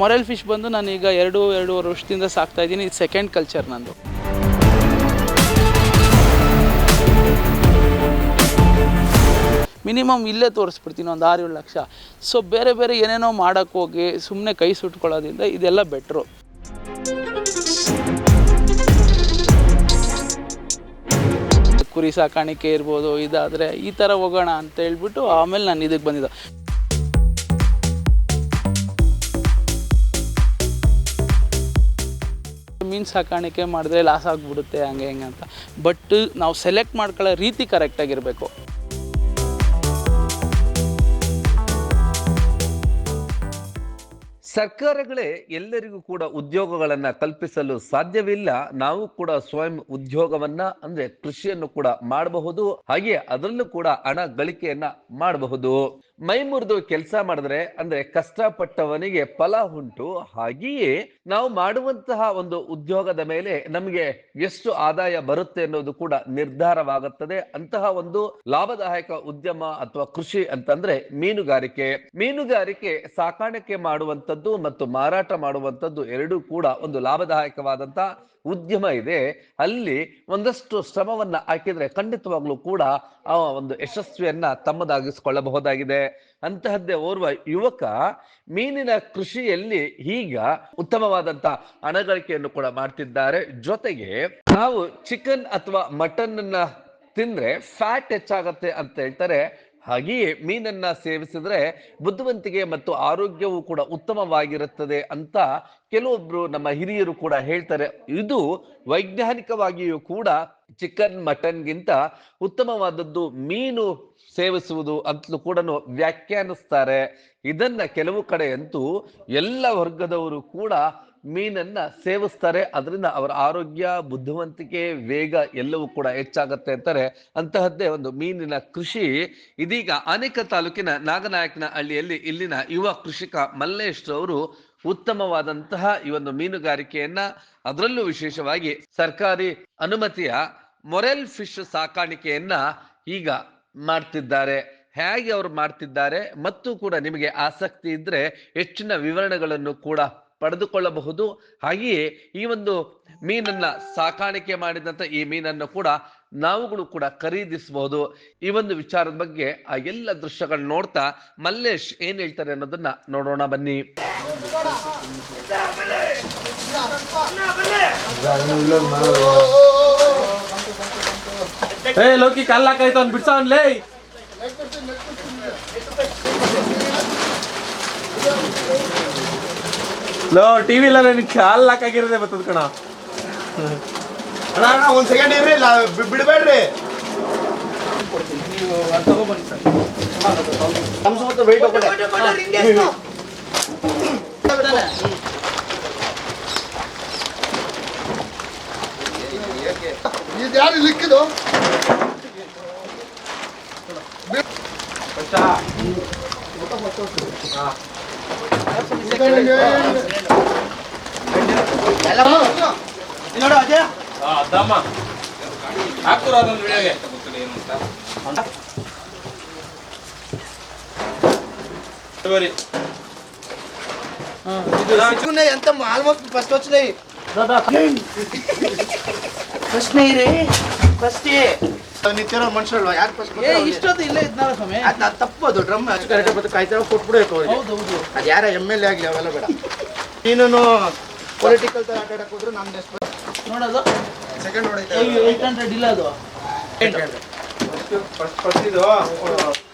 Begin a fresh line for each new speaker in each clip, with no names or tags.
Morrell fish ಬಂದು ನಾನು ಈಗ ಎರಡು, ಎರಡೂವರೆ ವರ್ಷದಿಂದ ಸಾಕ್ತಾ ಇದ್ದೀನಿ. ಇದು ಸೆಕೆಂಡ್ ಕಲ್ಚರ್ ನಂದು. ಮಿನಿಮಮ್ ಇಲ್ಲೇ ತೋರಿಸ್ಬಿಡ್ತೀನಿ, ಒಂದು ಆರು, ಏಳು ಲಕ್ಷ. ಸೊ ಬೇರೆ ಬೇರೆ ಏನೇನೋ ಮಾಡೋಕ್ಕೆ ಹೋಗಿ ಸುಮ್ಮನೆ ಕೈ ಸುಟ್ಕೊಳ್ಳೋದ್ರಿಂದ ಇದೆಲ್ಲ ಬೆಟ್ರು ಕುರಿ ಸಾಕಾಣಿಕೆ ಇರ್ಬೋದು, ಇದಾದರೆ ಈ ಥರ ಹೋಗೋಣ ಅಂತ ಹೇಳ್ಬಿಟ್ಟು ಆಮೇಲೆ ನಾನು ಇದಕ್ಕೆ ಬಂದಿದ್ದೆ. ಮೀನು ಸಾಕಾಣಿಕೆ ಮಾಡಿದ್ರೆ ಲಾಸ್ ಆಗಿಬಿಡುತ್ತೆ ಹಂಗೆ ಹೆಂಗೆ ಅಂತ. ಬಟ್ ನಾವು ಸೆಲೆಕ್ಟ್ ಮಾಡ್ಕೊಳ್ಳೋ ರೀತಿ ಕರೆಕ್ಟಾಗಿರಬೇಕು
ಸರ್ಕಾರಗಳೇ ಎಲ್ಲರಿಗೂ ಕೂಡ ಉದ್ಯೋಗಗಳನ್ನು ಕಲ್ಪಿಸಲು ಸಾಧ್ಯವಿಲ್ಲ, ನಾವು ಕೂಡ ಸ್ವಯಂ ಉದ್ಯೋಗವನ್ನ, ಅಂದ್ರೆ ಕೃಷಿಯನ್ನು ಕೂಡ ಮಾಡಬಹುದು, ಹಾಗೆ ಅದರಲ್ಲೂ ಕೂಡ ಹಣ ಗಳಿಕೆಯನ್ನ ಮಾಡಬಹುದು. ಮೈ ಮುರಿದು ಕೆಲಸ ಮಾಡಿದ್ರೆ, ಅಂದ್ರೆ ಕಷ್ಟಪಟ್ಟವನಿಗೆ ಫಲ ಉಂಟು, ಹಾಗೆಯೇ ನಾವು ಮಾಡುವಂತಹ ಒಂದು ಉದ್ಯೋಗದ ಮೇಲೆ ನಮಗೆ ಎಷ್ಟು ಆದಾಯ ಬರುತ್ತೆ ಅನ್ನೋದು ಕೂಡ ನಿರ್ಧಾರವಾಗುತ್ತದೆ. ಅಂತಹ ಒಂದು ಲಾಭದಾಯಕ ಉದ್ಯಮ ಅಥವಾ ಕೃಷಿ ಅಂತಂದ್ರೆ ಮೀನುಗಾರಿಕೆ. ಮೀನುಗಾರಿಕೆ ಸಾಕಾಣಿಕೆ ಮಾಡುವಂತದ್ದು ಮತ್ತು ಮಾರಾಟ ಮಾಡುವಂಥದ್ದು ಎರಡೂ ಕೂಡ ಒಂದು ಲಾಭದಾಯಕವಾದಂಥ ಉದ್ಯಮ ಇದೆ. ಅಲ್ಲಿ ಒಂದಷ್ಟು ಶ್ರಮವನ್ನ ಹಾಕಿದ್ರೆ ಖಂಡಿತವಾಗ್ಲೂ ಕೂಡ ಆ ಒಂದು ಯಶಸ್ವಿಯನ್ನ ತಮ್ಮದಾಗಿಸಿಕೊಳ್ಳಬಹುದಾಗಿದೆ. ಅಂತಹದ್ದೇ ಓರ್ವ ಯುವಕ ಮೀನಿನ ಕೃಷಿಯಲ್ಲಿ ಈಗ ಉತ್ತಮವಾದಂತ ಹಣಗಳಿಕೆಯನ್ನು ಕೂಡ ಮಾಡ್ತಿದ್ದಾರೆ. ಜೊತೆಗೆ ನಾವು ಚಿಕನ್ ಅಥವಾ ಮಟನ್ ಅನ್ನ ತಿಂದ್ರೆ ಫ್ಯಾಟ್ ಹೆಚ್ಚಾಗತ್ತೆ ಅಂತ ಹೇಳ್ತಾರೆ. ಹಾಗೆಯೇ ಮೀನನ್ನ ಸೇವಿಸಿದ್ರೆ ಬುದ್ಧಿವಂತಿಕೆ ಮತ್ತು ಆರೋಗ್ಯವು ಕೂಡ ಉತ್ತಮವಾಗಿರುತ್ತದೆ ಅಂತ ಕೆಲವೊಬ್ರು ನಮ್ಮ ಹಿರಿಯರು ಕೂಡ ಹೇಳ್ತಾರೆ. ಇದು ವೈಜ್ಞಾನಿಕವಾಗಿಯೂ ಕೂಡ ಚಿಕನ್, ಮಟನ್ಗಿಂತ ಉತ್ತಮವಾದದ್ದು ಮೀನು ಸೇವಿಸುವುದು ಅಂತಲೂ ಕೂಡ ವ್ಯಾಖ್ಯಾನಿಸ್ತಾರೆ. ಇದನ್ನ ಕೆಲವು ಕಡೆ ಅಂತೂ ಎಲ್ಲ ವರ್ಗದವರು ಕೂಡ ಮೀನನ್ನ ಸೇವಿಸ್ತಾರೆ. ಅದರಿಂದ ಅವರ ಆರೋಗ್ಯ, ಬುದ್ಧಿವಂತಿಕೆ, ವೇಗ ಎಲ್ಲವೂ ಕೂಡ ಹೆಚ್ಚಾಗತ್ತೆ ಅಂತಾರೆ. ಅಂತಹದ್ದೇ ಒಂದು ಮೀನಿನ ಕೃಷಿ. ಇದೀಗ ಅನೇಕ ತಾಲೂಕಿನ ನಾಗನಾಯಕನ ಹಳ್ಳಿಯಲ್ಲಿ ಇಲ್ಲಿನ ಯುವ ಕೃಷಿಕ ಮಲ್ಲೇಶ್ ಅವರು ಉತ್ತಮವಾದಂತಹ ಈ ಒಂದು ಮೀನುಗಾರಿಕೆಯನ್ನ ಅದರಲ್ಲೂ ವಿಶೇಷವಾಗಿ ಸರ್ಕಾರಿ ಅನುಮತಿಯ ಮೊರೆಲ್ ಫಿಶ್ ಸಾಕಾಣಿಕೆಯನ್ನ ಈಗ ಮಾಡ್ತಿದ್ದಾರೆ. ಹೇಗೆ ಅವರು ಮಾಡ್ತಿದ್ದಾರೆ ಮತ್ತು ಕೂಡ ನಿಮಗೆ ಆಸಕ್ತಿ ಇದ್ರೆ ಹೆಚ್ಚಿನ ವಿವರಣೆಗಳನ್ನು ಕೂಡ ಪಡೆದುಕೊಳ್ಳಬಹುದು. ಹಾಗೆಯೇ ಈ ಒಂದು ಮೀನನ್ನ ಸಾಕಾಣಿಕೆ ಮಾಡಿದಂತ ಈ ಮೀನನ್ನು ಕೂಡ ನಾವುಗಳು ಕೂಡ ಖರೀದಿಸಬಹುದು. ಈ ಒಂದು ವಿಚಾರದ ಬಗ್ಗೆ ಆ ಎಲ್ಲ ದೃಶ್ಯಗಳನ್ನ ನೋಡ್ತಾ ಮಲ್ಲೇಶ್ ಏನ್ ಹೇಳ್ತಾರೆ ಅನ್ನೋದನ್ನ ನೋಡೋಣ ಬನ್ನಿ.
ಏ, ಲೋಕಿ ಕಲ್ಲಾಕಾಯ್ತು ಅವ್ನು ಬಿಡ್ಸವನ್ಲೇ ಲೋ. ಟಿವಿ ಇಲ್ಲ ನನಗೆ ಕಾಲ್ ಆಗಿರೋದೇ ಬರ್ತದ ಕಣ.
ಅಣ್ಣ ಅಣ್ಣ ಒಂದು ಸೆಕೆಂಡ್ ಇರ್ರಿ ಇಲ್ಲ ಬಿಡಬೇಡ್ರಿ. ಬಿಡ್ಬೇಡ್ರಿ ನಮ್ಸ್ ಮತ್ತು weight ಹೋಗ್ಬೇಡ. ಇದು ಯಾರು ಲಿಕ್ಕಿದು
ಅದಮ್ಮ ಹಾಕ್ತುರ ಅದೊಂದು ವಿಡಿಯೋಗೆ ಬರಿ
ఎంత ఆల్మోస్ట్ ఫస్ట్ వచ్చినాయి
ಫಸ್ಟ್ ರೀ ಫಸ್ಟ್
ನಿಂತಿರೋ ಮನುಷ್ಯರಲ್ವ? ಯಾರು ಫಸ್ಟ್
ಏ ಇಷ್ಟೊತ್ತು ಇಲ್ಲೇ ಇದ್ನಲ್ಲ ಸ್ವಾಮಿ.
ಅದು ತಪ್ಪದು ಡ್ರಮ್ ಅಷ್ಟು ಕರೆಕ್ಟ್ ಬತ್ತು ಕಾಯ್ತಾರ ಕೊಟ್ಬಿಡ್ಬೇಕು ಅವ್ರಿಗೆ.
ಹೌದು ಹೌದು.
ಅದು ಯಾರ ಎಂ ಎಲ್ ಎ ಆಗಲಿ ಅವೆಲ್ಲ ಬೇಡ. ನೀನು ಪೊಲಿಟಿಕಲ್ ತರ ಆಟ ಆಡಕ್ ಹೋದ್ರು ನಮ್ದು ಎಷ್ಟು
ನೋಡೋದು.
ಸೆಕೆಂಡ್ ಹೊಡೈತೆ
ಏಟ್ ಹಂಡ್ರೆಡ್ ಇಲ್ಲ ಅದು.
ಫಸ್ಟ್ ಫಸ್ಟ್ ಇದು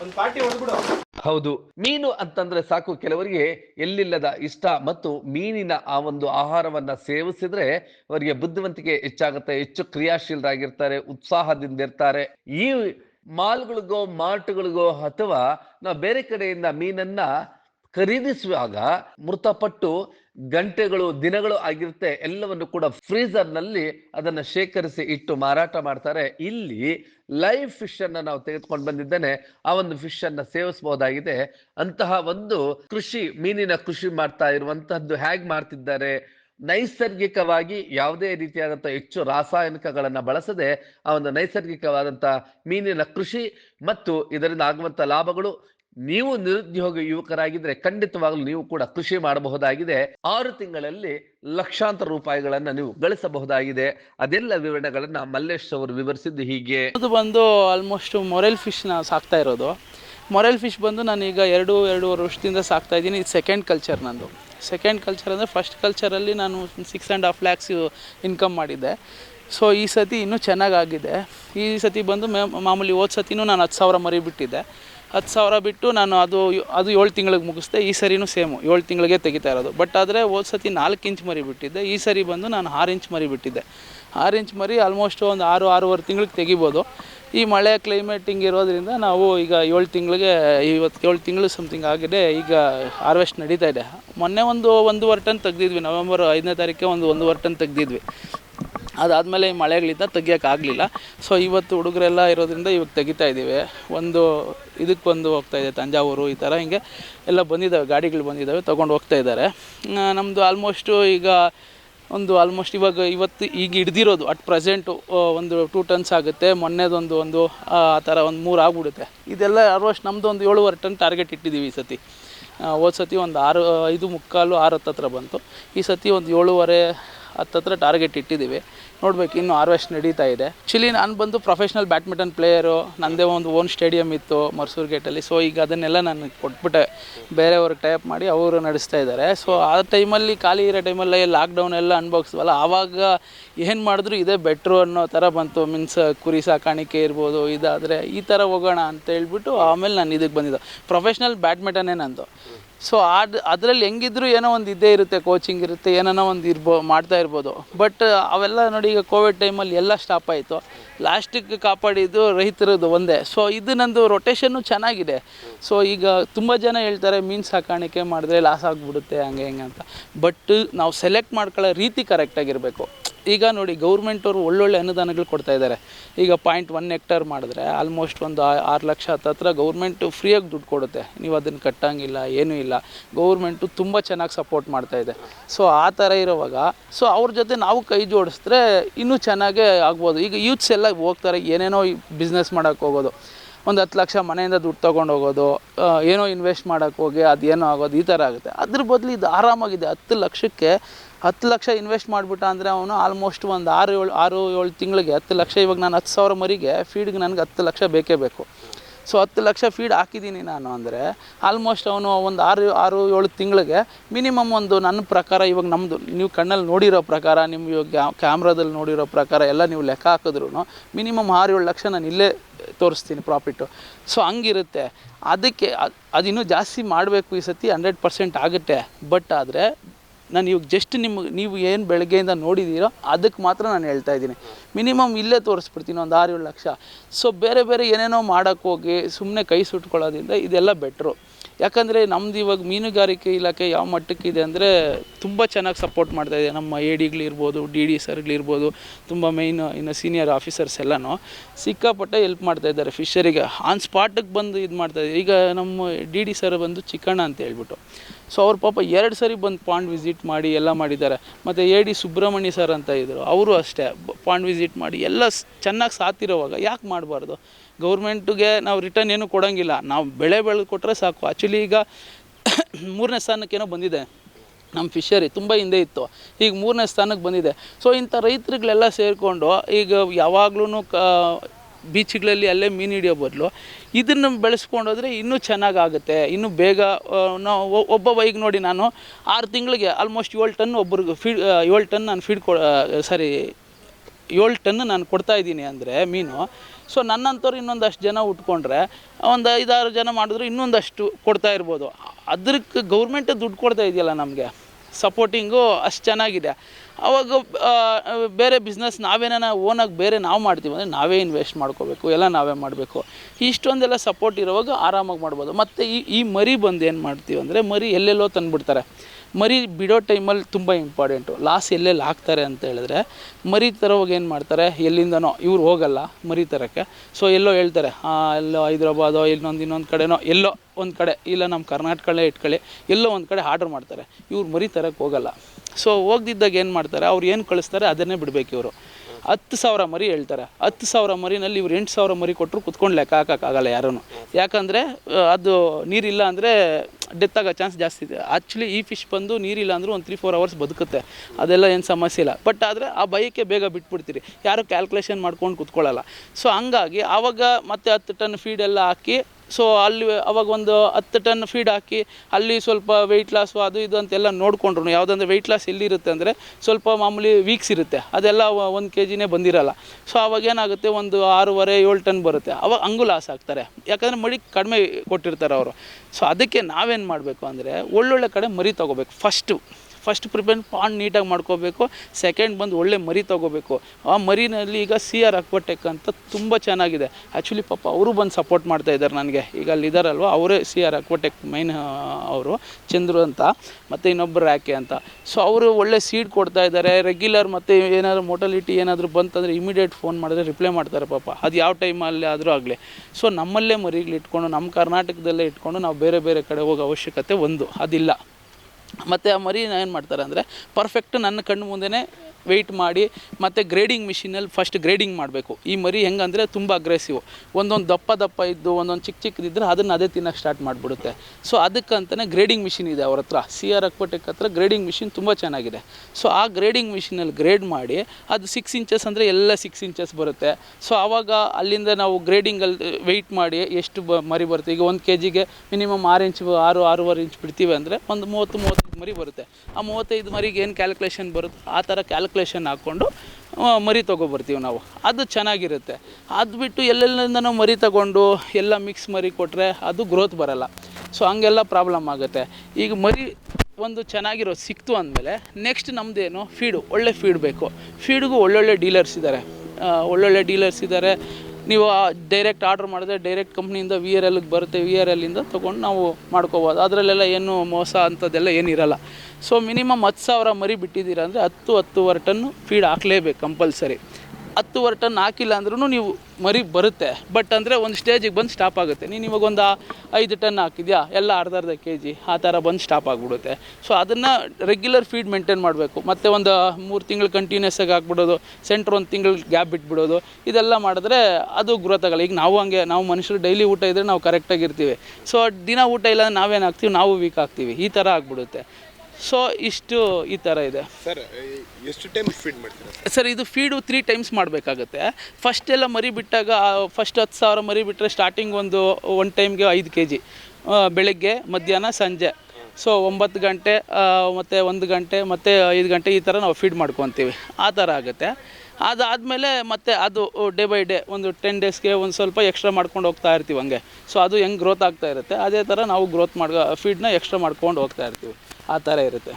ಒಂದು ಪಾರ್ಟಿ ಹೊಡೆದ್ಬಿಡು.
ಹೌದು. ಮೀನು ಅಂತಂದ್ರೆ ಸಾಕು. ಕೆಲವರಿಗೆ ಎಲ್ಲಿಲ್ಲದ ಇಷ್ಟ ಮತ್ತು ಮೀನಿನ ಆ ಒಂದು ಆಹಾರವನ್ನ ಸೇವಿಸಿದ್ರೆ ಅವರಿಗೆ ಬುದ್ಧಿವಂತಿಕೆ ಹೆಚ್ಚಾಗುತ್ತೆ. ಹೆಚ್ಚು ಕ್ರಿಯಾಶೀಲರಾಗಿರ್ತಾರೆ, ಉತ್ಸಾಹದಿಂದ ಇರ್ತಾರೆ. ಈ ಮಾಲ್ಗಳಿಗೋ, ಮಾರ್ಟ್ಗಳಿಗೋ ಅಥವಾ ನಾವು ಬೇರೆ ಕಡೆಯಿಂದ ಮೀನನ್ನ ಖರೀದಿಸುವಾಗ ಮೃತಪಟ್ಟು ಗಂಟೆಗಳು, ದಿನಗಳು ಆಗಿರುತ್ತೆ, ಎಲ್ಲವನ್ನು ಕೂಡ ಫ್ರೀಜರ್ನಲ್ಲಿ ಅದನ್ನ ಶೇಖರಿಸಿ ಇಟ್ಟು ಮಾರಾಟ ಮಾಡ್ತಾರೆ. ಇಲ್ಲಿ ಲೈವ್ ಫಿಶ್ ಅನ್ನ ನಾವು ತೆಗೆದುಕೊಂಡು ಬಂದಿದ್ದೇನೆ. ಆ ಒಂದು ಫಿಶ್ ಅನ್ನ ಸೇವಿಸಬಹುದಾಗಿದೆ ಅಂತಹ ಒಂದು ಕೃಷಿ, ಮೀನಿನ ಕೃಷಿ ಮಾಡ್ತಾ ಇರುವಂತಹದ್ದು ಹೇಗ್ ಮಾಡ್ತಿದ್ದಾರೆ? ನೈಸರ್ಗಿಕವಾಗಿ ಯಾವುದೇ ರೀತಿಯಾದಂಥ ಹೆಚ್ಚು ರಾಸಾಯನಿಕಗಳನ್ನ ಬಳಸದೆ ಆ ಒಂದು ನೈಸರ್ಗಿಕವಾದಂಥ ಮೀನಿನ ಕೃಷಿ ಮತ್ತು ಇದರಿಂದ ಆಗುವಂಥ ಲಾಭಗಳು ನೀವು ನಿರುದ್ಯೋಗ ಯುವಕರಾಗಿದ್ರೆ ಖಂಡಿತವಾಗ್ಲೂ ನೀವು ಕೂಡ ಕೃಷಿ ಮಾಡಬಹುದಾಗಿದೆ. ಆರು ತಿಂಗಳಲ್ಲಿ ಲಕ್ಷಾಂತರ ರೂಪಾಯಿಗಳನ್ನ ನೀವು ಗಳಿಸಬಹುದಾಗಿದೆ. ಅದೆಲ್ಲ ವಿವರಣೆಗಳನ್ನ ಮಲ್ಲೇಶ್ ಅವರು ವಿವರಿಸಿದ್ದು ಹೀಗೆ.
ಅದು ಬಂದು ಆಲ್ಮೋಸ್ಟ್ ಮೊರೆಲ್ನ ಸಾಕ್ತಾ ಇರೋದು. ಮೊರೆಲ್ ಫಿಶ್ ಬಂದು ನಾನೀಗ ಎರಡು, ಎರಡೂವರೆ ವರ್ಷದಿಂದ ಸಾಕ್ತಾ ಇದ್ದೀನಿ. ಇದು ಸೆಕೆಂಡ್ ಕಲ್ಚರ್ ನಂದು. ಸೆಕೆಂಡ್ ಕಲ್ಚರ್ ಅಂದರೆ ಫಸ್ಟ್ ಕಲ್ಚರಲ್ಲಿ ನಾನು six and half lakhs income ಮಾಡಿದ್ದೆ. ಸೊ ಈ ಸತಿ ಇನ್ನೂ ಚೆನ್ನಾಗಾಗಿದೆ. ಈ ಸತಿ ಬಂದು ಮೇ, ಮಾಮೂಲಿ ಹೋದ ಸತಿನೂ ನಾನು ಹತ್ತು ಸಾವಿರ ಮರಿ ಬಿಟ್ಟಿದ್ದೆ. ಹತ್ತು ಸಾವಿರ ಬಿಟ್ಟು ನಾನು ಅದು ಅದು ಏಳು ತಿಂಗಳಿಗೆ ಮುಗಿಸ್ದೆ, ಈ ಸರಿನೂ ಸೇಮು. ಏಳು ತಿಂಗಳಿಗೆ ತೆಗಿತಾ ಇರೋದು. ಬಟ್ ಆದರೆ ಹೋದ ಸತಿ ನಾಲ್ಕು ಇಂಚ್ ಮರಿ ಬಿಟ್ಟಿದ್ದೆ. ಈ ಸರಿ ಬಂದು ನಾನು ಆರು ಇಂಚ್ ಮರಿ ಬಿಟ್ಟಿದ್ದೆ. ಆರು ಇಂಚ್ ಮರಿ ಆಲ್ಮೋಸ್ಟ್ ಒಂದು ಆರು, ಆರೂವರೆ ತಿಂಗಳಿಗೆ ತೆಗಿಬೋದು. ಈ ಮಳೆ ಕ್ಲೈಮೇಟ್ ಹಿಂಗೆ ಇರೋದ್ರಿಂದ ನಾವು ಈಗ ಏಳು ತಿಂಗಳಿಗೆ, ಇವತ್ತು ಏಳು ತಿಂಗಳು ಸಮಥಿಂಗ್ ಆಗಿದೆ. ಈಗ ಹಾರ್ವೆಸ್ಟ್ ನಡೀತಾ ಇದೆ. ಮೊನ್ನೆ ಒಂದು ಒಂದೂವರೆ ಟನ್ ತೆಗ್ದಿದ್ವಿ. ನವೆಂಬರ್ ಐದನೇ ತಾರೀಕೆ ಒಂದು ಒಂದೂವರೆ ಟನ್ ತೆಗ್ದಿದ್ವಿ. ಅದಾದಮೇಲೆ ಈ ಮಳೆಗಳಿಂದ ತೆಗಿಯೋಕ್ಕಾಗಲಿಲ್ಲ ಸೊ ಇವತ್ತು ಹುಡುಗರೆಲ್ಲ ಇರೋದ್ರಿಂದ ಇವಾಗ ತೆಗಿತಾ ಇದ್ದೀವಿ ಒಂದು ಇದಕ್ಕೆ ಬಂದು ಹೋಗ್ತಾ ಇದೆ, ತಂಜಾವೂರು ಈ ಥರ ಹಿಂಗೆ ಎಲ್ಲ ಬಂದಿದ್ದಾವೆ, ಗಾಡಿಗಳು ಬಂದಿದ್ದಾವೆ, ತೊಗೊಂಡು ಹೋಗ್ತಾ ಇದ್ದಾರೆ. ನಮ್ಮದು ಆಲ್ಮೋಸ್ಟು ಈಗ ಒಂದು ಆಲ್ಮೋಸ್ಟ್ ಇವಾಗ ಇವತ್ತು ಈಗ ಹಿಡ್ದಿರೋದು ಅಟ್ ಪ್ರೆಸೆಂಟು ಒಂದು ಟೂ ಟನ್ಸ್ ಆಗುತ್ತೆ, ಮೊನ್ನೆದೊಂದು ಒಂದು, ಆ ಥರ ಒಂದು ಮೂರು ಆಗ್ಬಿಡುತ್ತೆ. ಇದೆಲ್ಲ ಆಲ್ಮೋಸ್ಟ್ ನಮ್ಮದು ಒಂದು ಏಳುವರೆ ಟನ್ ಟಾರ್ಗೆಟ್ ಇಟ್ಟಿದ್ದೀವಿ ಈ ಸತಿ. ಹೋದ ಸತಿ ಒಂದು ಆರು, ಐದು ಮುಕ್ಕಾಲು ಆರು ಹತ್ತತ್ರ ಬಂತು. ಈ ಸತಿ ಒಂದು ಏಳುವರೆ, ಹತ್ತತ್ರ ಟಾರ್ಗೆಟ್ ಇಟ್ಟಿದ್ದೀವಿ. ನೋಡ್ಬೇಕು, ಇನ್ನು ಹಾರ್ವೆಸ್ಟ್ ನಡೀತಾ ಇದೆ. ಆ್ಯಕ್ಚುಲಿ ನಾನು ಬಂದು ಪ್ರೊಫೆಷ್ನಲ್ ಬ್ಯಾಡ್ಮಿಂಟನ್ ಪ್ಲೇಯರು ನನ್ನದೇ ಒಂದು ಓನ್ ಸ್ಟೇಡಿಯಂ ಇತ್ತು ಮರ್ಸೂರು ಗೇಟಲ್ಲಿ ಸೊ ಈಗ ಅದನ್ನೆಲ್ಲ ನಾನು ಕೊಟ್ಬಿಟ್ಟೆ. ಬೇರೆಯವ್ರಿಗೆ ಟೈಪ್ ಮಾಡಿ ಅವರು ನಡೆಸ್ತಾ ಇದ್ದಾರೆ. ಸೊ ಆ ಟೈಮಲ್ಲಿ ಖಾಲಿ ಇರೋ ಟೈಮಲ್ಲಿ ಲಾಕ್ಡೌನ್ ಎಲ್ಲ ಅನ್ಭವಿಸ್ವಲ್ಲ ಆವಾಗ ಏನು ಮಾಡಿದ್ರು ಇದೇ ಬೆಟ್ರು ಅನ್ನೋ ಥರ ಬಂತು. ಮೀನ್ಸ್ ಕುರಿ ಸಾಕಾಣಿಕೆ ಇರ್ಬೋದು, ಇದಾದರೆ ಈ ಥರ ಹೋಗೋಣ ಅಂತ ಹೇಳ್ಬಿಟ್ಟು ಆಮೇಲೆ ನಾನು ಇದಕ್ಕೆ ಬಂದಿದ್ದೆ. ಪ್ರೊಫೆಷ್ನಲ್ ಬ್ಯಾಡ್ಮಿಂಟನ್ನೇ ನಂದು. ಸೊ ಅದು ಅದರಲ್ಲಿ ಹೆಂಗಿದ್ರು ಏನೋ ಒಂದು ಇದ್ದೇ ಇರುತ್ತೆ ಕೋಚಿಂಗ್ ಇರುತ್ತೆ ಏನೋ ಒಂದು ಇರ್ಬೋ, ಮಾಡ್ತಾ ಇರ್ಬೋದು. ಬಟ್ ಅವೆಲ್ಲ ನೋಡಿ ಈಗ ಕೋವಿಡ್ ಟೈಮಲ್ಲಿ ಎಲ್ಲ ಸ್ಟಾಪ್ ಆಯಿತು. ಲಾಸ್ಟಿಗೆ ಕಾಪಾಡಿದ್ದು ರೈತರದ್ದು ಒಂದೇ. ಸೊ ಇದು ನಂದು ರೊಟೇಷನ್ನು ಚೆನ್ನಾಗಿದೆ. ಸೊ ಈಗ ತುಂಬ ಜನ ಹೇಳ್ತಾರೆ, ಮೀನು ಸಾಕಾಣಿಕೆ ಮಾಡಿದ್ರೆ ಲಾಸ್ ಆಗಿಬಿಡುತ್ತೆ, ಹಂಗೆ, ಹಿಂಗೆ ಅಂತ. ಬಟ್ ನಾವು ಸೆಲೆಕ್ಟ್ ಮಾಡ್ಕೊಳ್ಳೋ ರೀತಿ ಕರೆಕ್ಟಾಗಿರಬೇಕು ಈಗ ನೋಡಿ ಗೌರ್ಮೆಂಟವರು ಒಳ್ಳೊಳ್ಳೆ ಅನುದಾನಗಳು ಕೊಡ್ತಾ ಇದ್ದಾರೆ. ಈಗ ಪಾಯಿಂಟ್ ಒನ್ ಹೆಕ್ಟರ್ ಮಾಡಿದ್ರೆ ಆಲ್ಮೋಸ್ಟ್ ಒಂದು ಆರು ಲಕ್ಷ ಹತ್ತತ್ರ ಗೌರ್ಮೆಂಟು ಫ್ರೀಯಾಗಿ ದುಡ್ಡು ಕೊಡುತ್ತೆ. ನೀವು ಅದನ್ನು ಕಟ್ಟಂಗಿಲ್ಲ, ಏನೂ ಇಲ್ಲ. ಗೌರ್ಮೆಂಟು ತುಂಬ ಚೆನ್ನಾಗಿ ಸಪೋರ್ಟ್ ಮಾಡ್ತಾ ಇದೆ. ಸೊ ಆ ಥರ ಇರುವಾಗ ಸೊ ಅವ್ರ ಜೊತೆ ನಾವು ಕೈ ಜೋಡಿಸಿದ್ರೆ ಇನ್ನೂ ಚೆನ್ನಾಗೇ ಆಗ್ಬೋದು. ಈಗ ಯೂತ್ಸ್ ಎಲ್ಲ ಹೋಗ್ತಾರೆ, ಏನೇನೋ ಬಿಸ್ನೆಸ್ ಮಾಡೋಕ್ಕೆ ಹೋಗೋದು. ಒಂದು ಹತ್ತು ಲಕ್ಷ ಮನೆಯಿಂದ ದುಡ್ಡು ತೊಗೊಂಡು ಹೋಗೋದು ಏನೋ ಇನ್ವೆಸ್ಟ್ ಮಾಡೋಕ್ಕೆ ಹೋಗಿ, ಅದೇನೋ ಆಗೋದು, ಈ ಥರ ಆಗುತ್ತೆ. ಅದ್ರ ಬದಲು ಇದು ಆರಾಮಾಗಿದೆ. ಹತ್ತು ಲಕ್ಷಕ್ಕೆ ಹತ್ತು ಲಕ್ಷ ಇನ್ವೆಸ್ಟ್ ಮಾಡಿಬಿಟ್ಟ ಅಂದರೆ ಅವನು ಆಲ್ಮೋಸ್ಟ್ ಒಂದು ಆರು ಏಳು ಆರು ಏಳು ತಿಂಗಳಿಗೆ ಹತ್ತು ಲಕ್ಷ, ಇವಾಗ ನಾನು ಹತ್ತು ಸಾವಿರ ಮರಿಗೆ ಫೀಡ್ಗೆ ನನಗೆ ಹತ್ತು ಲಕ್ಷ ಬೇಕೇ ಬೇಕು. ಸೊ ಹತ್ತು ಲಕ್ಷ ಫೀಡ್ ಹಾಕಿದ್ದೀನಿ ನಾನು ಅಂದರೆ ಆಲ್ಮೋಸ್ಟ್ ಅವನು ಒಂದು ಆರು ಆರು ಏಳು ತಿಂಗಳಿಗೆ ಮಿನಿಮಮ್ ಒಂದು ನನ್ನ ಪ್ರಕಾರ, ಇವಾಗ ನಮ್ಮದು ನೀವು ಕಣ್ಣಲ್ಲಿ ನೋಡಿರೋ ಪ್ರಕಾರ ನಿಮ್ಮ ಕ್ಯಾಮ್ರಾದಲ್ಲಿ ನೋಡಿರೋ ಪ್ರಕಾರ ಎಲ್ಲ ನೀವು ಲೆಕ್ಕ ಹಾಕಿದ್ರು ಮಿನಿಮಮ್ ಆರು ಏಳು ಲಕ್ಷ ನಾನು ಇಲ್ಲೇ ತೋರಿಸ್ತೀನಿ ಪ್ರಾಫಿಟ್ಟು ಸೊ ಹಂಗಿರುತ್ತೆ. ಅದಕ್ಕೆ ಅದು, ಅದಿನ್ನೂ ಜಾಸ್ತಿ ಮಾಡಬೇಕು ಈ ಸತಿ ಹಂಡ್ರೆಡ್ ಪರ್ಸೆಂಟ್ ಆಗುತ್ತೆ. ಬಟ್ ಆದರೆ ನಾನು ಇವಾಗ ಜಸ್ಟ್ ನಿಮ್ಗೆ ನೀವು ಏನು ಬೆಳಗ್ಗೆಯಿಂದ ನೋಡಿದ್ದೀರೋ ಅದಕ್ಕೆ ಮಾತ್ರ ನಾನು ಹೇಳ್ತಾ ಇದ್ದೀನಿ. ಮಿನಿಮಮ್ ಇಲ್ಲೇ ತೋರಿಸ್ಬಿಡ್ತೀನಿ, ಒಂದು ಆರು ಏಳು ಲಕ್ಷ. ಸೊ ಬೇರೆ ಬೇರೆ ಏನೇನೋ ಮಾಡೋಕ್ಕೆ ಹೋಗಿ ಸುಮ್ಮನೆ ಕೈ ಸುಟ್ಕೊಳ್ಳೋದ್ರಿಂದ ಇದೆಲ್ಲ ಬೆಟ್ರು ಯಾಕಂದರೆ ನಮ್ದು ಇವಾಗ ಮೀನುಗಾರಿಕೆ ಇಲಾಖೆ ಯಾವ ಮಟ್ಟಕ್ಕಿದೆ ಅಂದರೆ ತುಂಬ ಚೆನ್ನಾಗಿ ಸಪೋರ್ಟ್ ಮಾಡ್ತಾ ಇದೆ. ನಮ್ಮ ಎ ಡಿಗಳಿರ್ಬೋದು ಡಿ ಡಿ ಸರ್ಗಳಿರ್ಬೋದು ತುಂಬ ಮೈನ್ ಇನ್ನು ಸೀನಿಯರ್ ಆಫೀಸರ್ಸ್ ಎಲ್ಲನೂ ಸಿಕ್ಕಾಪಟ್ಟೆ ಹೆಲ್ಪ್ ಮಾಡ್ತಾ ಇದ್ದಾರೆ ಫಿಶರಿಗೆ ಆನ್ ಸ್ಪಾಟಿಗೆ ಬಂದು ಇದು ಮಾಡ್ತಾ ಇದ್ದೀವಿ ಈಗ ನಮ್ಮ ಡಿ ಡಿ ಸರ್ ಬಂದು ಚಿಕ್ಕಣ್ಣ ಅಂತ ಹೇಳ್ಬಿಟ್ಟು. ಸೊ ಅವ್ರ ಪಾಪ ಎರಡು ಸರಿ ಬಂದು ಪಾಂಡ್ ವಿಸಿಟ್ ಮಾಡಿ ಎಲ್ಲ ಮಾಡಿದ್ದಾರೆ. ಮತ್ತು ಎ ಡಿ ಸುಬ್ರಹ್ಮಣ್ಯ ಸರ್ ಅಂತ ಇದ್ದರು ಅವರು ಅಷ್ಟೇ ಪಾಂಡ್ ವಿಸಿಟ್ ಮಾಡಿ ಎಲ್ಲ ಚೆನ್ನಾಗಿ ಸಾತಿರೋವಾಗ ಯಾಕೆ ಮಾಡಬಾರ್ದು? ಗೌರ್ಮೆಂಟ್ಗೆ ನಾವು ರಿಟರ್ನ್ ಏನು ಕೊಡೋಂಗಿಲ್ಲ. ನಾವು ಬೆಳೆ ಬೆಳೆದು ಕೊಟ್ಟರೆ ಸಾಕು. ಆ್ಯಕ್ಚುಲಿ ಈಗ ಮೂರನೇ ಸ್ಥಾನಕ್ಕೇನೋ ಬಂದಿದೆ. ನಮ್ಮ ಫಿಶರಿ ತುಂಬ ಹಿಂದೆ ಇತ್ತು. ಈಗ ಮೂರನೇ ಸ್ಥಾನಕ್ಕೆ ಬಂದಿದೆ. ಸೊ ಇಂಥ ರೈತರುಗಳೆಲ್ಲ ಸೇರಿಕೊಂಡು ಈಗ ಯಾವಾಗ್ಲೂ ಕ ಬೀಚ್ಗಳಲ್ಲಿ ಅಲ್ಲೇ ಮೀನು ಹಿಡಿಯೋ ಬದಲು ಇದನ್ನು ಬೆಳೆಸ್ಕೊಂಡೋದ್ರೆ ಇನ್ನೂ ಚೆನ್ನಾಗಾಗುತ್ತೆ. ಇನ್ನೂ ಬೇಗ ನಾವು ಒಬ್ಬ ಈಗ ನೋಡಿ ನಾನು ಆರು ತಿಂಗಳಿಗೆ ಆಲ್ಮೋಸ್ಟ್ ಏಳು ಟನ್ ಒಬ್ಬರಿಗೆ ಫೀಡ್ ಏಳು ಟನ್ ನಾನು ಫೀಡ್ ಕೊ ಸಾರಿ, ಏಳು ಟನ್ ನಾನು ಕೊಡ್ತಾ ಇದ್ದೀನಿ ಅಂದರೆ ಮೀನು. ಸೊ ನನ್ನಂಥವ್ರು ಇನ್ನೊಂದಷ್ಟು ಜನ ಉಟ್ಕೊಂಡ್ರೆ ಒಂದು ಐದಾರು ಜನ ಮಾಡಿದ್ರು ಇನ್ನೊಂದಷ್ಟು ಕೊಡ್ತಾ ಇರ್ಬೋದು. ಅದಕ್ಕೆ ಗೌರ್ಮೆಂಟ್ ದುಡ್ಡು ಕೊಡ್ತಾ ಇದೆಯಲ್ಲ ನಮಗೆ. ಸಪೋರ್ಟಿಂಗು ಅಷ್ಟು ಚೆನ್ನಾಗಿದೆ. ಅವಾಗ ಬೇರೆ ಬಿಸ್ನೆಸ್ ನಾವೇನ ಓನಾಗಿ ಬೇರೆ ನಾವು ಮಾಡ್ತೀವಿ ಅಂದರೆ ನಾವೇ ಇನ್ವೆಸ್ಟ್ ಮಾಡ್ಕೋಬೇಕು, ಎಲ್ಲ ನಾವೇ ಮಾಡಬೇಕು. ಇಷ್ಟೊಂದೆಲ್ಲ ಸಪೋರ್ಟ್ ಇರುವಾಗ ಆರಾಮಾಗಿ ಮಾಡ್ಬೋದು. ಮತ್ತು ಈ ಈ ಮರಿ ಬಂದು ಏನು ಮಾಡ್ತೀವಿ ಅಂದರೆ ಮರಿ ಎಲ್ಲೆಲ್ಲೋ ತಂದುಬಿಡ್ತಾರೆ. ಮರಿ ಬಿಡೋ ಟೈಮಲ್ಲಿ ತುಂಬ ಇಂಪಾರ್ಟೆಂಟು ಲಾಸ್ ಎಲ್ಲೆಲ್ಲಿ ಹಾಕ್ತಾರೆ ಅಂತ ಹೇಳಿದ್ರೆ ಮರಿ ತರೋವಾಗ ಏನು ಮಾಡ್ತಾರೆ? ಎಲ್ಲಿಂದನೋ, ಇವ್ರು ಹೋಗಲ್ಲ ಮರಿ ತರೋಕ್ಕೆ. ಸೊ ಎಲ್ಲೋ ಹೇಳ್ತಾರೆ ಎಲ್ಲೋ ಹೈದ್ರಾಬಾದೋ ಇನ್ನೊಂದು ಇನ್ನೊಂದು ಕಡೆನೋ, ಎಲ್ಲೋ ಒಂದು ಕಡೆ, ಇಲ್ಲ ನಮ್ಮ ಕರ್ನಾಟಕಲ್ಲೇ ಇಟ್ಕೊಳ್ಳಿ, ಎಲ್ಲೋ ಒಂದು ಕಡೆ ಆರ್ಡ್ರ್ ಮಾಡ್ತಾರೆ. ಇವ್ರು ಮರಿ ತರಕ್ಕೆ ಹೋಗಲ್ಲ. ಸೊ ಹೋಗ್ದಿದ್ದಾಗ ಏನು ಮಾಡ್ತಾರೆ? ಅವ್ರು ಏನು ಕಳಿಸ್ತಾರೆ ಅದನ್ನೇ ಬಿಡಬೇಕು ಇವರು. ಹತ್ತು ಸಾವಿರ ಮರಿ ಹೇಳ್ತಾರೆ. ಹತ್ತು ಸಾವಿರ ಮರಿನಲ್ಲಿ ಇವ್ರು ಎಂಟು ಸಾವಿರ ಮರಿ ಕೊಟ್ಟರು ಕುತ್ಕೊಂಡು ಲೆಕ್ಕ ಹಾಕೋಕ್ಕಾಗಲ್ಲ ಯಾರೂ ಯಾಕಂದರೆ ಅದು ನೀರಿಲ್ಲ ಅಂದರೆ ಡೆತ್ ಆಗೋ ಚಾನ್ಸ್ ಜಾಸ್ತಿ ಇದೆ. ಆ್ಯಕ್ಚುಲಿ ಈ ಫಿಶ್ ಬಂದು ನೀರಿಲ್ಲ ಅಂದರೂ ಒಂದು ತ್ರೀ ಫೋರ್ ಅವರ್ಸ್ ಬದುಕುತ್ತೆ. ಅದೆಲ್ಲ ಏನು ಸಮಸ್ಯೆ ಇಲ್ಲ. ಬಟ್ ಆದರೆ ಆ ಭಯಕ್ಕೆ ಬೇಗ ಬಿಟ್ಬಿಡ್ತೀರಿ. ಯಾರು ಕ್ಯಾಲ್ಕುಲೇಷನ್ ಮಾಡ್ಕೊಂಡು ಕುತ್ಕೊಳ್ಳಲ್ಲ. ಸೊ ಹಂಗಾಗಿ ಆವಾಗ ಮತ್ತೆ ಹತ್ತು ಟನ್ ಫೀಡೆಲ್ಲ ಹಾಕಿ ಸೊ ಅಲ್ಲಿ ಅವಾಗ ಒಂದು ಹತ್ತು ಟನ್ ಫೀಡ್ ಹಾಕಿ, ಅಲ್ಲಿ ಸ್ವಲ್ಪ ವೆಯ್ಟ್ ಲಾಸು ಅದು ಇದು ಅಂತೆಲ್ಲ ನೋಡಿಕೊಂಡ್ರು ಯಾವುದಂದ್ರೆ ವೆಯ್ಟ್ ಲಾಸ್ ಎಲ್ಲಿರುತ್ತೆ ಅಂದರೆ ಸ್ವಲ್ಪ ಮಾಮೂಲಿ ವೀಕ್ಸ್ ಇರುತ್ತೆ. ಅದೆಲ್ಲ ಒಂದು ಕೆ ಜಿನೇ ಬಂದಿರಲ್ಲ. ಸೊ ಅವಾಗ ಏನಾಗುತ್ತೆ? ಒಂದು ಆರೂವರೆ, ಏಳು ಟನ್ ಬರುತ್ತೆ. ಅವಾಗ ಹಂಗೂ ಲಾಸ್ ಆಗ್ತಾರೆ. ಯಾಕಂದರೆ ಮಡಿ ಕಡಿಮೆ ಕೊಟ್ಟಿರ್ತಾರೆ ಅವರು. ಸೊ ಅದಕ್ಕೆ ನಾವೇನು ಮಾಡಬೇಕು ಅಂದರೆ ಒಳ್ಳೊಳ್ಳೆ ಕಡೆ ಮರಿ ತೊಗೋಬೇಕು ಫಸ್ಟು ಫಸ್ಟ್ ಪ್ರಿಪೇರ್ ಪಾಂಡ್ ನೀಟಾಗಿ ಮಾಡ್ಕೋಬೇಕು. ಸೆಕೆಂಡ್ ಬಂದು ಒಳ್ಳೆ ಮರಿ ತೊಗೋಬೇಕು. ಆ ಮರಿನಲ್ಲಿ ಈಗ ಸಿ ಆರ್ ಅಕ್ವಟೆಕ್ ಅಂತ ತುಂಬ ಚೆನ್ನಾಗಿದೆ. ಆ್ಯಕ್ಚುಲಿ ಪಾಪ ಅವರು ಬಂದು ಸಪೋರ್ಟ್ ಮಾಡ್ತಾ ಇದ್ದಾರೆ ನನಗೆ. ಈಗ ಅಲ್ಲಿ ಇದ್ದಾರಲ್ವ ಅವರೇ ಸಿ ಆರ್ ಅಕ್ವಟೆಕ್ ಮೈನ್ ಅವರು. ಚಂದ್ರು ಅಂತ. ಮತ್ತು ಇನ್ನೊಬ್ಬರು ರ್ಯಾಕೆ ಅಂತ. ಸೊ ಅವರು ಒಳ್ಳೆ ಸೀಡ್ ಕೊಡ್ತಾ ಇದ್ದಾರೆ. ರೆಗ್ಯುಲರ್ ಮತ್ತು ಏನಾದರೂ ಮೊಟಲಿಟಿ ಏನಾದರೂ ಬಂತಂದರೆ ಇಮಿಡಿಯೇಟ್ ಫೋನ್ ಮಾಡಿದ್ರೆ ರಿಪ್ಲೈ ಮಾಡ್ತಾರೆ ಪಾಪ. ಅದು ಯಾವ ಟೈಮಲ್ಲಿ ಆದರೂ ಆಗಲಿ. ಸೊ ನಮ್ಮಲ್ಲೇ ಮರಿಗಳು ಇಟ್ಕೊಂಡು ನಮ್ಮ ಕರ್ನಾಟಕದಲ್ಲೇ ಇಟ್ಕೊಂಡು ನಾವು ಬೇರೆ ಬೇರೆ ಕಡೆ ಹೋಗೋ ಅವಶ್ಯಕತೆ ಒಂದು. ಅದಿಲ್ಲ. ಮತ್ತು ಆ ಮರಿನ ಏನು ಮಾಡ್ತಾರೆ ಅಂದರೆ ಪರ್ಫೆಕ್ಟ್ ನನ್ನ ಕಣ್ಣು ಮುಂದೆನೇ ವೆಯ್ಟ್ ಮಾಡಿ ಮತ್ತು ಗ್ರೇಡಿಂಗ್ ಮಿಷಿನಲ್ಲಿ ಫಸ್ಟ್ ಗ್ರೇಡಿಂಗ್ ಮಾಡಬೇಕು. ಈ ಮರಿ ಹೆಂಗಂದರೆ ತುಂಬ ಅಗ್ರೆಸಿವ್ ಒಂದೊಂದು ದಪ್ಪ ದಪ್ಪ ಇದ್ದು, ಒಂದೊಂದು ಚಿಕ್ಕ ಚಿಕ್ಕದಿದ್ದರೆ ಅದನ್ನು ಅದೇ ತಿನ್ನೋಕ್ಕೆ ಸ್ಟಾರ್ಟ್ ಮಾಡಿಬಿಡುತ್ತೆ. ಸೊ ಅದಕ್ಕಂತಲೇ ಗ್ರೇಡಿಂಗ್ ಮಿಷಿನ್ ಇದೆ ಅವ್ರ ಹತ್ರ. ಸಿ ಆರ್ ಅಕ್ವಟೆಕ್ ಹತ್ರ ಗ್ರೇಡಿಂಗ್ ಮಿಷಿನ್ ತುಂಬ ಚೆನ್ನಾಗಿದೆ. ಸೊ ಆ ಗ್ರೇಡಿಂಗ್ ಮಿಷಿನಲ್ಲಿ ಗ್ರೇಡ್ ಮಾಡಿ, ಅದು ಸಿಕ್ಸ್ ಇಂಚಸ್ ಅಂದರೆ ಎಲ್ಲ ಸಿಕ್ಸ್ ಇಂಚಸ್ ಬರುತ್ತೆ. ಸೊ ಆವಾಗ ಅಲ್ಲಿಂದ ನಾವು ಗ್ರೇಡಿಂಗಲ್ಲಿ ವೆಯ್ಟ್ ಮಾಡಿ ಎಷ್ಟು ಬ, ಮರಿ ಬರುತ್ತೆ. ಈಗ ಒಂದು ಕೆ ಜಿಗೆ ಮಿನಿಮಮ್ ಆರು ಇಂಚ್ ಆರು, ಆರೂವರೆ ಇಂಚ್ ಬಿಡ್ತೀವಿ ಅಂದರೆ ಒಂದು ಮೂವತ್ತು, ಮೂವತ್ತೈದು ಮರಿ ಬರುತ್ತೆ. ಆ ಮೂವತ್ತೈದು ಮರಿಗೆ ಏನು ಕ್ಯಾಲ್ಕುಲೇಷನ್ ಬರುತ್ತೆ ಆ ಥರ ಕ್ಯಾಲ್ಕುಲೇಷನ್ ಹಾಕ್ಕೊಂಡು ಮರಿ ತೊಗೊಬರ್ತೀವಿ ನಾವು. ಅದು ಚೆನ್ನಾಗಿರುತ್ತೆ. ಅದು ಬಿಟ್ಟು ಎಲ್ಲೆಲ್ಲಿಂದ ನಾವು ಮರಿ ತಗೊಂಡು, ಎಲ್ಲ ಮಿಕ್ಸ್ ಮರಿ ಕೊಟ್ಟರೆ ಅದು ಗ್ರೋತ್ ಬರಲ್ಲ. ಸೊ ಹಂಗೆಲ್ಲ ಪ್ರಾಬ್ಲಮ್ ಆಗುತ್ತೆ. ಈಗ ಮರಿ ಒಂದು ಚೆನ್ನಾಗಿರೋ ಸಿಕ್ತು ಅಂದಮೇಲೆ ನೆಕ್ಸ್ಟ್ ನಮ್ಮದೇನು ಫೀಡು ಒಳ್ಳೆ ಫೀಡ್ ಬೇಕು. ಫೀಡ್ಗೂ ಒಳ್ಳೊಳ್ಳೆ ಡೀಲರ್ಸ್ ಇದ್ದಾರೆ ಒಳ್ಳೊಳ್ಳೆ ಡೀಲರ್ಸ್ ಇದ್ದಾರೆ ನೀವು ಡೈರೆಕ್ಟ್ ಆರ್ಡ್ರ್ ಮಾಡಿದ್ರೆ ಡೈರೆಕ್ಟ್ ಕಂಪ್ನಿಯಿಂದ ವಿ ಆರ್ ಎಲ್ಗೆ ಬರುತ್ತೆ ವಿ ಆರ್ ಎಲ್ಲಿಂದ ತೊಗೊಂಡು ನಾವು ಮಾಡ್ಕೋಬೋದು. ಅದರಲ್ಲೆಲ್ಲ ಏನು ಮೋಸ ಅಂಥದ್ದೆಲ್ಲ ಏನಿರಲ್ಲ ಸೊ ಮಿನಿಮಮ್ ಹತ್ತು ಸಾವಿರ ಮರಿ ಬಿಟ್ಟಿದ್ದೀರ ಅಂದರೆ ಹತ್ತು ಹತ್ತುವರೆ ಟನ್ನು ಫೀಡ್ ಹಾಕ್ಲೇಬೇಕು ಕಂಪಲ್ಸರಿ ಹತ್ತುವರೆ ಟನ್ ಹಾಕಿಲ್ಲ ಅಂದ್ರೂ ನೀವು ಮರಿ ಬರುತ್ತೆ. ಬಟ್ ಅಂದರೆ ಒಂದು ಸ್ಟೇಜಿಗೆ ಬಂದು ಸ್ಟಾಪ್ ಆಗುತ್ತೆ. ನೀನು ಇವಾಗ ಒಂದು ಐದು ಟನ್ ಹಾಕಿದ್ಯಾ? ಎಲ್ಲ ಅರ್ಧ ಅರ್ಧ ಕೆ ಜಿ ಆ ಥರ ಬಂದು ಸ್ಟಾಪ್ ಆಗಿಬಿಡುತ್ತೆ. ಸೊ ಅದನ್ನು ರೆಗ್ಯುಲರ್ ಫೀಡ್ ಮೇಂಟೈನ್ ಮಾಡಬೇಕು. ಮತ್ತು ಒಂದು ಮೂರು ತಿಂಗಳು ಕಂಟಿನ್ಯೂಸ್ ಆಗಿ ಹಾಕ್ಬಿಡೋದು. ಸೆಂಟ್ರ್ ಒಂದು ತಿಂಗಳು ಗ್ಯಾಪ್ ಬಿಟ್ಬಿಡೋದು. ಇದೆಲ್ಲ ಮಾಡಿದ್ರೆ ಅದು ಗ್ರೋತ್ ಆಗಲ್ಲ. ಈಗ ನಾವು ಹಂಗೆ, ನಾವು ಮನುಷ್ಯರು ಡೈಲಿ ಊಟ ಇದ್ದರೆ ನಾವು ಕರೆಕ್ಟಾಗಿರ್ತೀವಿ ಸೊ ದಿನ ಊಟ ಇಲ್ಲ ನಾವೇನು ಹಾಕ್ತೀವಿ? ನಾವು ವೀಕ್ ಆಗ್ತೀವಿ. ಈ ಥರ ಆಗ್ಬಿಡುತ್ತೆ. ಸೊ ಇಷ್ಟು ಈ ಥರ ಇದೆ.
ಸರ್ ಎಷ್ಟು ಟೈಮ್ ಫೀಡ್ ಮಾಡ್ತೀರಾ?
ಸರ್ ಇದು ಫೀಡು ತ್ರೀ ಟೈಮ್ಸ್ ಮಾಡಬೇಕಾಗುತ್ತೆ. ಫಸ್ಟ್ ಎಲ್ಲ ಮರಿ ಬಿಟ್ಟಾಗ ಫಸ್ಟ್ ಹತ್ತು ಸಾವಿರ ಮರಿ ಬಿಟ್ಟರೆ ಸ್ಟಾರ್ಟಿಂಗ್ ಒಂದು ಒನ್ ಟೈಮ್ಗೆ ಐದು ಕೆ ಜಿ ಬೆಳಗ್ಗೆ ಮಧ್ಯಾಹ್ನ ಸಂಜೆ. ಸೊ ಒಂಬತ್ತು ಗಂಟೆ ಮತ್ತು ಒಂದು ಗಂಟೆ ಮತ್ತು ಐದು ಗಂಟೆ ಈ ಥರ ನಾವು ಫೀಡ್ ಮಾಡ್ಕೊತೀವಿ. ಆ ಥರ ಆಗುತ್ತೆ. ಅದಾದಮೇಲೆ ಮತ್ತೆ ಅದು ಡೇ ಬೈ ಡೇ ಒಂದು ಟೆನ್ ಡೇಸ್ಗೆ ಒಂದು ಸ್ವಲ್ಪ ಎಕ್ಸ್ಟ್ರಾ ಮಾಡ್ಕೊಂಡು ಹೋಗ್ತಾ ಇರ್ತೀವಿ ಹಂಗೆ. ಸೊ ಅದು ಹೆಂಗೆ ಗ್ರೋತ್ ಆಗ್ತಾ ಇರುತ್ತೆ ಅದೇ ಥರ ನಾವು ಗ್ರೋತ್ ಮಾಡೋ ಫೀಡ್ನ ಎಕ್ಸ್ಟ್ರಾ ಮಾಡ್ಕೊಂಡು ಹೋಗ್ತಾ ಇರ್ತೀವಿ. ಆ ಥರ ಇರುತ್ತೆ.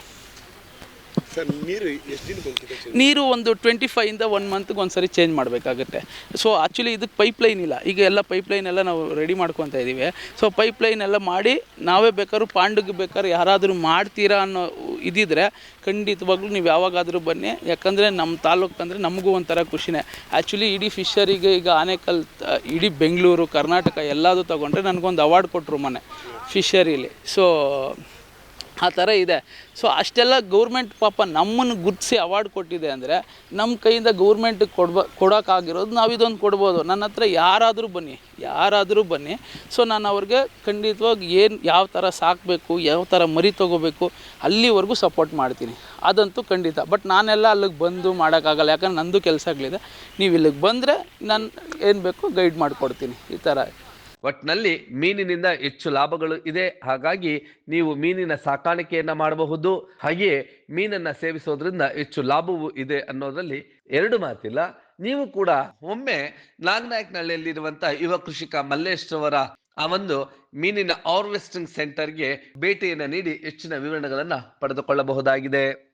ನೀರು
ನೀರು ಒಂದು ಟ್ವೆಂಟಿ ಫೈವಿಂದ ಒನ್ ಮಂತ್ಗೆ ಒಂದು ಸರಿ ಚೇಂಜ್ ಮಾಡಬೇಕಾಗುತ್ತೆ. ಸೊ ಆ್ಯಕ್ಚುಲಿ ಇದಕ್ಕೆ ಪೈಪ್ ಲೈನ್ ಇಲ್ಲ. ಈಗ ಎಲ್ಲ ಪೈಪ್ ಲೈನ್ ಎಲ್ಲ ನಾವು ರೆಡಿ ಮಾಡ್ಕೊತಾ ಇದ್ದೀವಿ ಸೊ ಪೈಪ್ ಲೈನ್ ಎಲ್ಲ ಮಾಡಿ ನಾವೇ ಬೇಕಾದ್ರೂ ಪಾಂಡುಗೆ ಬೇಕಾದ್ರೆ ಯಾರಾದರೂ ಮಾಡ್ತೀರಾ ಅನ್ನೋ ಇದಿದ್ರೆ ಖಂಡಿತವಾಗ್ಲೂ ನೀವು ಯಾವಾಗಾದರೂ ಬನ್ನಿ. ಯಾಕಂದರೆ ನಮ್ಮ ತಾಲೂಕು ಅಂದರೆ ನಮಗೂ ಒಂಥರ ಖುಷಿನೇ. ಆ್ಯಕ್ಚುಲಿ ಇಡೀ ಫಿಶರಿಗೆ ಈಗ ಆನೆಕಲ್ ಇಡೀ ಬೆಂಗಳೂರು ಕರ್ನಾಟಕ ಎಲ್ಲದೂ ತೊಗೊಂಡ್ರೆ ನನಗೊಂದು ಅವಾರ್ಡ್ ಕೊಟ್ಟರು ಮೊನ್ನೆ ಫಿಶರಿಲಿ ಸೊ ಆ ಥರ ಇದೆ. ಸೊ ಅಷ್ಟೆಲ್ಲ ಗೌರ್ಮೆಂಟ್ ಪಾಪ ನಮ್ಮನ್ನು ಗುರುತಿಸಿ ಅವಾರ್ಡ್ ಕೊಟ್ಟಿದೆ ಅಂದರೆ ನಮ್ಮ ಕೈಯಿಂದ ಗೌರ್ಮೆಂಟಿಗೆ ಕೊಡ್ಬ ಕೊಡೋಕ್ಕಾಗಿರೋದು ನಾವು ಇದೊಂದು ಕೊಡ್ಬೋದು. ನನ್ನ ಹತ್ರ ಯಾರಾದರೂ ಬನ್ನಿ ಯಾರಾದರೂ ಬನ್ನಿ. ಸೊ ನಾನು ಅವ್ರಿಗೆ ಖಂಡಿತವಾಗಿ ಏನು, ಯಾವ ಥರ ಸಾಕಬೇಕು, ಯಾವ ಥರ ಮರಿ ತೊಗೋಬೇಕು ಅಲ್ಲಿವರೆಗೂ ಸಪೋರ್ಟ್ ಮಾಡ್ತೀನಿ. ಅದಂತೂ ಖಂಡಿತ. ಬಟ್ ನಾನೆಲ್ಲ ಅಲ್ಲಿಗೆ ಬಂದು ಮಾಡೋಕ್ಕಾಗಲ್ಲ. ಯಾಕಂದ್ರೆ ನಂದು ಕೆಲಸಗಳಿದೆ ನೀವು ಇಲ್ಲಿಗೆ ಬಂದರೆ ನಾನು ಏನು ಬೇಕು ಗೈಡ್ ಮಾಡಿಕೊಡ್ತೀನಿ. ಈ ಥರ.
ಒಟ್ನಲ್ಲಿ ಮೀನಿನಿಂದ ಹೆಚ್ಚು ಲಾಭಗಳು ಇದೆ. ಹಾಗಾಗಿ ನೀವು ಮೀನಿನ ಸಾಕಾಣಿಕೆಯನ್ನು ಮಾಡಬಹುದು. ಹಾಗೆಯೇ ಮೀನನ್ನ ಸೇವಿಸೋದ್ರಿಂದ ಹೆಚ್ಚು ಲಾಭವೂ ಇದೆ ಅನ್ನೋದ್ರಲ್ಲಿ ಎರಡು ಮಾತಿಲ್ಲ. ನೀವು ಕೂಡ ಒಮ್ಮೆ ನಾಗನಾಯಕನಹಳ್ಳಿಯಲ್ಲಿರುವಂತಹ ಯುವ ಕೃಷಿಕ ಮಲ್ಲೇಶ್ವರ ಆ ಒಂದು ಮೀನಿನ ಹಾರ್ವೆಸ್ಟಿಂಗ್ ಸೆಂಟರ್ಗೆ ಭೇಟಿಯನ್ನು ನೀಡಿ ಹೆಚ್ಚಿನ ವಿವರಣೆಗಳನ್ನು ಪಡೆದುಕೊಳ್ಳಬಹುದಾಗಿದೆ.